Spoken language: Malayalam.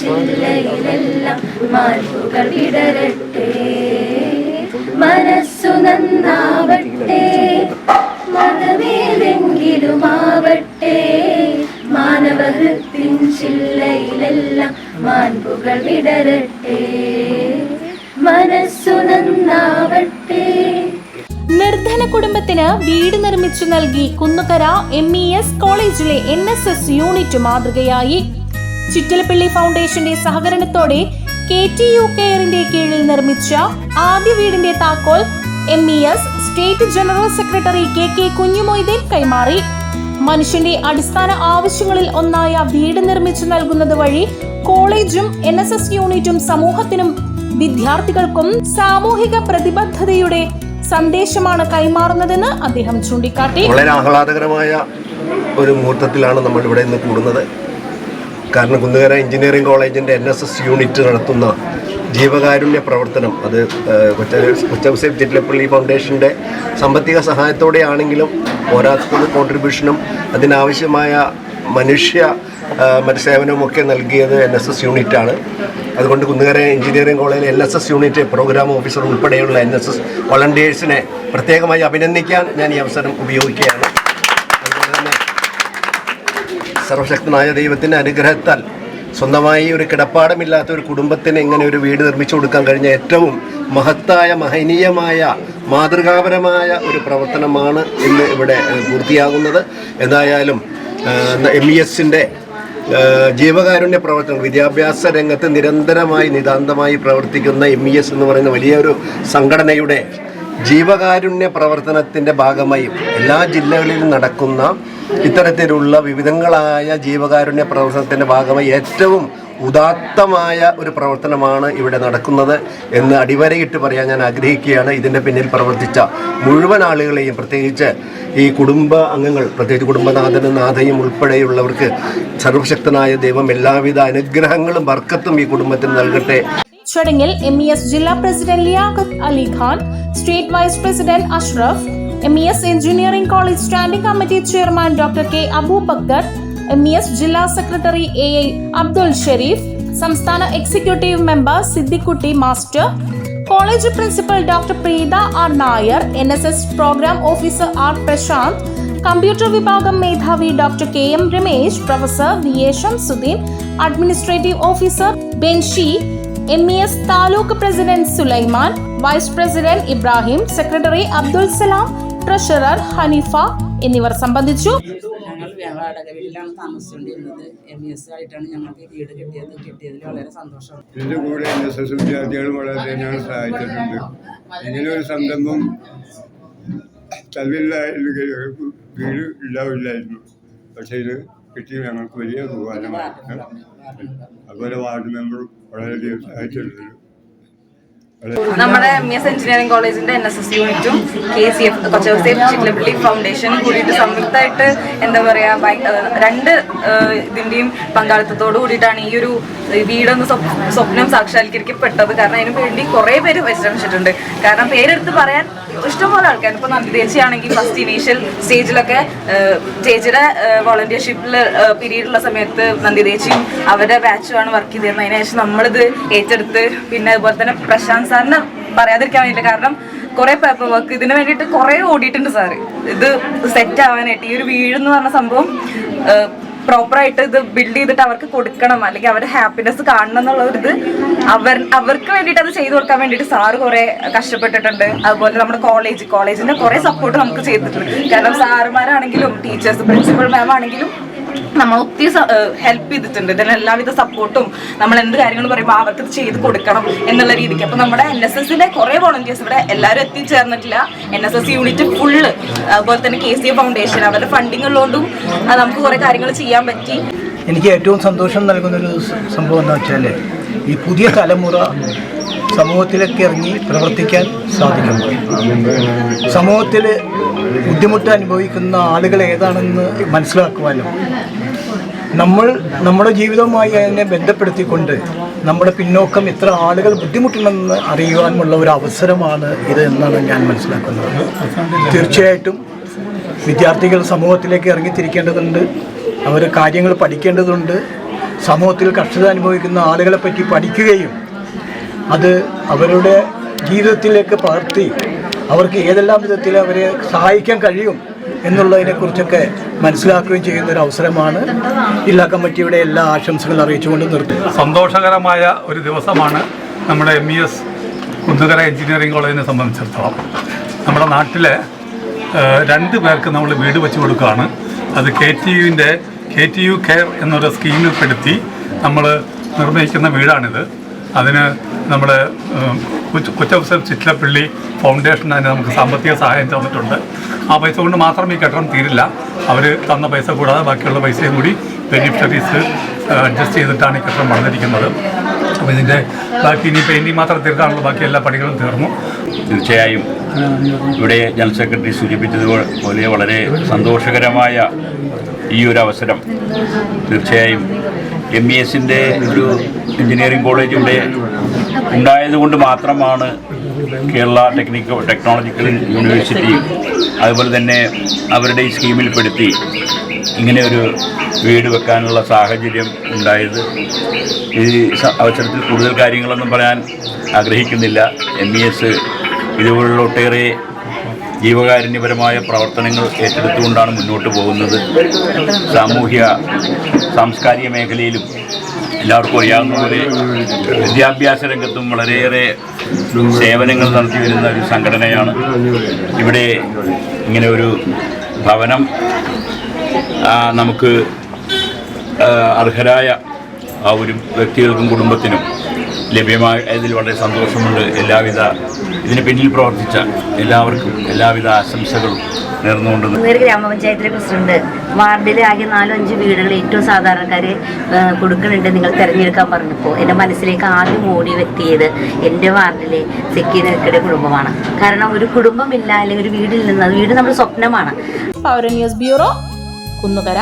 ചില്ലയിലെല്ലാം മാർപ്പുകൾ വിടരട്ടെ. മനസ്സു നന്നാവട്ടെ. മതമേതെങ്കിലുമാവട്ടെ. മാനവഹൃത്തിൻ ചില്ലയിലെല്ലാം മാൻപുകൾ വിടരട്ടെ. മനസ്സു നന്നാവട്ടെ. നിർധന കുടുംബത്തിന് വീട് നിർമ്മിച്ചു നൽകി കുന്നുകര എം ഇ എസ് കോളേജിലെ എൻ എസ് എസ് യൂണിറ്റ് മാതൃകയായി. ചിറ്റലപ്പള്ളി ഫൗണ്ടേഷന്റെ സഹകരണത്തോടെ കെ ടി യു കെയറിന്റെ കീഴിൽ നിർമ്മിച്ച ആദ്യ വീടിന്റെ താക്കോൽ M E S state general secretary K K Kunjumoideen കൈമാറി. മനുഷ്യന്റെ അടിസ്ഥാന ആവശ്യങ്ങളിൽ ഒന്നായ വീട് നിർമ്മിച്ചു നൽകുന്നത് വഴി കോളേജും എൻ എസ് എസ് യൂണിറ്റും സമൂഹത്തിനും വിദ്യാർത്ഥികൾക്കും സാമൂഹിക പ്രതിബദ്ധതയുടെ സന്ദേശമാണ് കൈമാറുന്നതെന്ന് അദ്ദേഹം ചൂണ്ടിക്കാട്ടി. വളരെ ആഹ്ലാദകരമായ ഒരു മുഹൂർത്തത്തിലാണ് നമ്മൾ ഇവിടെ നിന്ന് കൂടുന്നത്. കാരണം കുന്നുകര എഞ്ചിനീയറിംഗ് കോളേജിന്റെ എൻ എസ് എസ് യൂണിറ്റ് നടത്തുന്ന ജീവകാരുണ്യ പ്രവർത്തനം. അത് കൊച്ച കൊച്ചൗസേഫ് ചിറ്റലപ്പള്ളി ഫൗണ്ടേഷന്റെ സാമ്പത്തിക സഹായത്തോടെയാണെങ്കിലും പോരാത്തത് കോൺട്രിബ്യൂഷനും അതിനാവശ്യമായ മനുഷ്യ ഏഹ്, മറ്റ് സേവനവുമൊക്കെ നൽകിയത് എൻ എസ് എസ് യൂണിറ്റാണ് അതുകൊണ്ട് കുന്നുകര എഞ്ചിനീയറിംഗ് കോളേജിലെ N S S unit program officer ഉൾപ്പെടെയുള്ള എൻ എസ് എസ് വളണ്ടിയേഴ്സിനെ പ്രത്യേകമായി അഭിനന്ദിക്കാൻ ഞാൻ ഈ അവസരം ഉപയോഗിക്കുകയാണ്. സർവശക്തനായ ദൈവത്തിന്റെ അനുഗ്രഹത്താൽ സ്വന്തമായി ഒരു കിടപ്പാടമില്ലാത്ത ഒരു കുടുംബത്തിന് എങ്ങനെ ഒരു വീട് നിർമ്മിച്ചു കൊടുക്കാൻ കഴിഞ്ഞ ഏറ്റവും മഹത്തായ മഹനീയമായ മാതൃകാപരമായ ഒരു പ്രവർത്തനമാണ് ഇന്ന് ഇവിടെ പൂർത്തിയാകുന്നത്. എന്തായാലും എം ഇ എസിന്റെ ജീവകാരുണ്യ പ്രവർത്തനം വിദ്യാഭ്യാസ രംഗത്ത് നിരന്തരമായി നിതാന്തമായി പ്രവർത്തിക്കുന്ന എം ഇ എസ് എന്ന് പറയുന്ന വലിയൊരു സംഘടനയുടെ ജീവകാരുണ്യ പ്രവർത്തനത്തിന്റെ ഭാഗമായി എല്ലാ ജില്ലകളിലും നടക്കുന്ന ഇത്തരത്തിലുള്ള വിവിധങ്ങളായ ജീവകാരുണ്യ പ്രവർത്തനത്തിന്റെ ഭാഗമായി ഏറ്റവും ഉദാത്തമായ ഒരു പ്രവർത്തനമാണ് ഇവിടെ നടക്കുന്നത് എന്ന് അടിവരയിട്ട് പറയാൻ ഞാൻ ആഗ്രഹിക്കുകയാണ്. ഇതിന്റെ പിന്നിൽ പ്രവർത്തിച്ച മുഴുവൻ ആളുകളെയും പ്രത്യേകിച്ച് ഈ കുടുംബ അംഗങ്ങൾ പ്രത്യേകിച്ച് കുടുംബനാഥനും നാഥയും ഉൾപ്പെടെയുള്ളവർക്ക് സർവശക്തനായ ദൈവം എല്ലാവിധ അനുഗ്രഹങ്ങളും വർക്കത്തും ഈ കുടുംബത്തിന് നൽകട്ടെ. ചടങ്ങിൽ എം ഇ എസ് ജില്ലാ president Liaquat Ali Khan state vice president Ashraf M E S engineering college standing committee chairman doctor K Aboobacker M E S ജില്ലാ secretary A I Abdul Shareef സംസ്ഥാന executive member Siddikutty master college principal doctor Preetha R Nair N S S program officer R Prashanth computer വിഭാഗം മേധാവി doctor K M Ramesh professor V A Shamsuddin administrative officer Benshi M E S taluk president Sulaiman vice president Ibrahim secretary Abdul Salam treasurer Haneefa എന്നിവർ സംബന്ധിച്ചു. ഞങ്ങൾ വാടക വീട്ടിലാണ് താമസിച്ചുകൊണ്ടിരുന്നത്. എം എസ് ആയിട്ടാണ് ഞങ്ങൾക്ക് വീട് കിട്ടിയത്. കിട്ടിയതിൽ വളരെ സന്തോഷം. ഇതിന്റെ കൂടെ എൻ എസ് എസ് വിദ്യാർത്ഥികളും വളരെ സഹായിച്ചിട്ടുണ്ട്. ഇങ്ങനെ ഒരു സംരംഭം തലവില്ലായിരുന്നെങ്കിൽ വീട് ഉണ്ടാവില്ലായിരുന്നു. പക്ഷേ ഇത് കിട്ടി ഞങ്ങൾക്ക് വലിയ ബഹുമാനമാണ്. അതുപോലെ വാർഡ് മെമ്പർ വളരെയധികം സഹായിച്ചിട്ടുണ്ട്. നമ്മുടെ എം എസ് എഞ്ചിനീയറിംഗ് കോളേജിന്റെ എൻ എസ് എസ് യൂണിറ്റും K C F Kochouseph Chittilappilly ഫൗണ്ടേഷനും കൂടിയിട്ട് സംയുക്തമായിട്ട് എന്താ പറയാ രണ്ട് ഇതിന്റെയും പങ്കാളിത്തത്തോട് കൂടിയിട്ടാണ് ഈ ഒരു വീടൊന്ന് സ്വപ്നം സാക്ഷാത്കരിക്കപ്പെട്ടത്. കാരണം അതിനു വേണ്ടി കുറെ പേര് പരിശ്രമിച്ചിട്ടുണ്ട്. കാരണം പേരെടുത്ത് പറയാൻ ഇഷ്ടംപോലെ ആൾക്കാർ ഇപ്പൊ നന്ദി ആണെങ്കിൽ ഫസ്റ്റ് ഇനീഷ്യൽ സ്റ്റേജിലൊക്കെ ചേച്ചിയുടെ വോളണ്ടിയർഷിപ്പിൽ പീരീഡുള്ള സമയത്ത് നന്ദി ചേച്ചിയും അവരുടെ ബാച്ചുമാണ് വർക്ക് ചെയ്തിരുന്നത്. അതിനുശേഷം നമ്മളിത് ഏറ്റെടുത്ത് പിന്നെ അതുപോലെ തന്നെ പ്രശാന്ത് സാറിന് പറയാതിരിക്കാൻ വേണ്ടിയില്ല. കാരണം കുറെ പേപ്പർ വർക്ക് ഇതിനു വേണ്ടിയിട്ട് കുറെ ഓടിയിട്ടുണ്ട് സാറ്. ഇത് സെറ്റ് ആവാനായിട്ട്. ഈ ഒരു വീടെന്ന് പറഞ്ഞ സംഭവം പ്രോപ്പറായിട്ട് ഇത് ബിൽഡ് ചെയ്തിട്ട് അവർക്ക് കൊടുക്കണം. അല്ലെങ്കിൽ അവരുടെ ഹാപ്പിനെസ് കാണണം എന്നുള്ള ഒരു ഇത് അവർ അവർക്ക് വേണ്ടിയിട്ട് അത് ചെയ്തു കൊടുക്കാൻ വേണ്ടിയിട്ട് സാറ് കുറെ കഷ്ടപ്പെട്ടിട്ടുണ്ട്. അതുപോലെ നമ്മുടെ കോളേജ് കോളേജിന്റെ കുറെ സപ്പോർട്ട് നമുക്ക് ചെയ്തിട്ടുണ്ട്. കാരണം സാറുമാരാണെങ്കിലും ടീച്ചേഴ്സ് പ്രിൻസിപ്പൽ മാം ആണെങ്കിലും നമ്മൾ ഒത്തിരി ഹെൽപ്പ് ചെയ്തിട്ടുണ്ട്. ഇതിന് എല്ലാവിധ സപ്പോർട്ടും നമ്മൾ എന്ത് കാര്യങ്ങൾ പറയുമ്പോൾ അവർക്ക് ഇത് ചെയ്ത് കൊടുക്കണം എന്നുള്ള രീതിക്ക്. അപ്പൊ നമ്മുടെ എൻ എസ് എസിന്റെ കുറെ വോളണ്ടിയേഴ്സ് ഇവിടെ എല്ലാവരും എത്തിച്ചേർന്നിട്ടില്ല. N S S unit full അതുപോലെ തന്നെ കെ സി എ ഫൗണ്ടേഷൻ അവരുടെ ഫണ്ടിങ് ഉള്ളതുകൊണ്ടും അത് നമുക്ക് കുറെ കാര്യങ്ങൾ ചെയ്യാൻ പറ്റി. എനിക്ക് ഏറ്റവും സന്തോഷം നൽകുന്നൊരു സംഭവം എന്ന് വെച്ചാൽ ഈ പുതിയ തലമുറ സമൂഹത്തിലേക്ക് ഇറങ്ങി പ്രവർത്തിക്കാൻ സാധിക്കുന്നു. സമൂഹത്തിൽ ബുദ്ധിമുട്ട് അനുഭവിക്കുന്ന ആളുകൾ ഏതാണെന്ന് മനസ്സിലാക്കുവാനും നമ്മൾ നമ്മുടെ ജീവിതവുമായി അതിനെ ബന്ധപ്പെടുത്തിക്കൊണ്ട് നമ്മുടെ പിന്നോക്കം എത്ര ആളുകൾ ബുദ്ധിമുട്ടുണ്ടെന്ന് അറിയുവാനുമുള്ള ഒരു അവസരമാണ് ഇത് എന്നാണ് ഞാൻ മനസ്സിലാക്കുന്നത്. തീർച്ചയായിട്ടും വിദ്യാർത്ഥികൾ സമൂഹത്തിലേക്ക് ഇറങ്ങിത്തിരിക്കേണ്ടതുണ്ട്. അവർ കാര്യങ്ങൾ പഠിക്കേണ്ടതുണ്ട്. സമൂഹത്തിൽ കഷ്ടത അനുഭവിക്കുന്ന ആളുകളെപ്പറ്റി പഠിക്കുകയും അത് അവരുടെ ജീവിതത്തിലേക്ക് പകർത്തി അവർക്ക് ഏതെല്ലാം വിധത്തിൽ അവരെ സഹായിക്കാൻ കഴിയും എന്നുള്ളതിനെക്കുറിച്ചൊക്കെ മനസ്സിലാക്കുകയും ചെയ്യുന്ന ഒരു അവസരമാണ് ജില്ലാ കമ്മിറ്റിയുടെ എല്ലാ ആശംസകളും അറിയിച്ചുകൊണ്ട് നിർത്തി സന്തോഷകരമായ ഒരു ദിവസമാണ് നമ്മുടെ M E S Kunnukara engineering കോളേജിനെ സംബന്ധിച്ചിടത്തോളം. നമ്മുടെ നാട്ടിലെ രണ്ട് പേർക്ക് നമ്മൾ വീട് വെച്ച് കൊടുക്കുകയാണ്. അത് കെ ടി യുവിന്റെ കെ ടി യു കെയർ എന്നൊരു സ്കീമിൽപ്പെടുത്തി നമ്മൾ നിർമ്മിക്കുന്ന വീടാണിത്. അതിന് നമ്മുടെ കുറ്റവസരം ചിറ്റലപ്പള്ളി ഫൗണ്ടേഷൻ അതിന് നമുക്ക് സാമ്പത്തിക സഹായം തന്നിട്ടുണ്ട്. ആ പൈസ കൊണ്ട് മാത്രം ഈ കെട്ടിടം തീരില്ല. അവർ തന്ന പൈസ കൂടാതെ ബാക്കിയുള്ള പൈസയും കൂടി ബെനിഫിഷ്യറീസ് അഡ്ജസ്റ്റ് ചെയ്തിട്ടാണ് ഈ കെട്ടിടം വളർന്നിരിക്കുന്നത് അപ്പോൾ ഇതിന്റെ ബാക്കി ഇനി പെയിന്റിങ് മാത്രം തീർക്കാനുള്ള ബാക്കി എല്ലാ പണികളും തീർന്നു. തീർച്ചയായും. ഇവിടെ ജനറൽ സെക്രട്ടറി സൂചിപ്പിച്ചതുപോലെ വളരെ സന്തോഷകരമായ ഈ ഒരു അവസരം. തീർച്ചയായും. എം ഇ എസിന്റെ ഒരു എഞ്ചിനീയറിംഗ് കോളേജ് ഇവിടെ ഉണ്ടായതുകൊണ്ട് മാത്രമാണ് കേരള ടെക്നിക്കൽ ടെക്നോളജിക്കൽ യൂണിവേഴ്സിറ്റി അതുപോലെ തന്നെ അവരുടെ ഈ സ്കീമിൽപ്പെടുത്തി ഇങ്ങനെ ഒരു വീട് വെക്കാനുള്ള സാഹചര്യം ഉണ്ടായത്. ഈ അവസരത്തിൽ കൂടുതൽ കാര്യങ്ങളൊന്നും പറയാൻ ആഗ്രഹിക്കുന്നില്ല. എം ഇ എസ് ഇതുപോലുള്ള ഒട്ടേറെ ജീവകാരുണ്യപരമായ പ്രവർത്തനങ്ങൾ ഏറ്റെടുത്തുകൊണ്ടാണ് മുന്നോട്ട് പോകുന്നത്. സാമൂഹ്യ സാംസ്കാരിക മേഖലയിലും എല്ലാവർക്കും അറിയാവുന്ന പോലെ വിദ്യാഭ്യാസ രംഗത്തും വളരെയേറെ സേവനങ്ങൾ നടത്തി വരുന്ന ഒരു സംഘടനയാണ്. ഇവിടെ ഇങ്ങനെ ഒരു ഭവനം നമുക്ക് അർഹരായ ആ ഒരു വ്യക്തികൾക്കും കുടുംബത്തിനും ലഭ്യമായതിൽ വളരെ സന്തോഷമുണ്ട്. എല്ലാവിധ ഇതിന് പിന്നിൽ പ്രവർത്തിച്ച എല്ലാവർക്കും എല്ലാവിധ ആശംസകളും നേർന്നുകൊണ്ട് ഗ്രാമപഞ്ചായത്തിലെ പ്രസിഡന്റ് വാർഡിലെ ആകെ നാലോ അഞ്ച് വീടുകൾ ഏറ്റവും സാധാരണക്കാരെ കൊടുക്കുന്നുണ്ട് നിങ്ങൾ തിരഞ്ഞെടുക്കാൻ പറഞ്ഞപ്പോൾ. എന്റെ മനസ്സിലേക്ക് ആദ്യം ഓടി എത്തിയത് എന്റെ വാർഡിലെ സെക്കീനക്കയുടെ കുടുംബമാണ്. കാരണം ഒരു കുടുംബമില്ല അല്ലെങ്കിൽ ഒരു വീടിൽ നിന്ന് വീട് നമ്മുടെ സ്വപ്നമാണ്. പൗര ന്യൂസ് ബ്യൂറോ കുന്നുകര.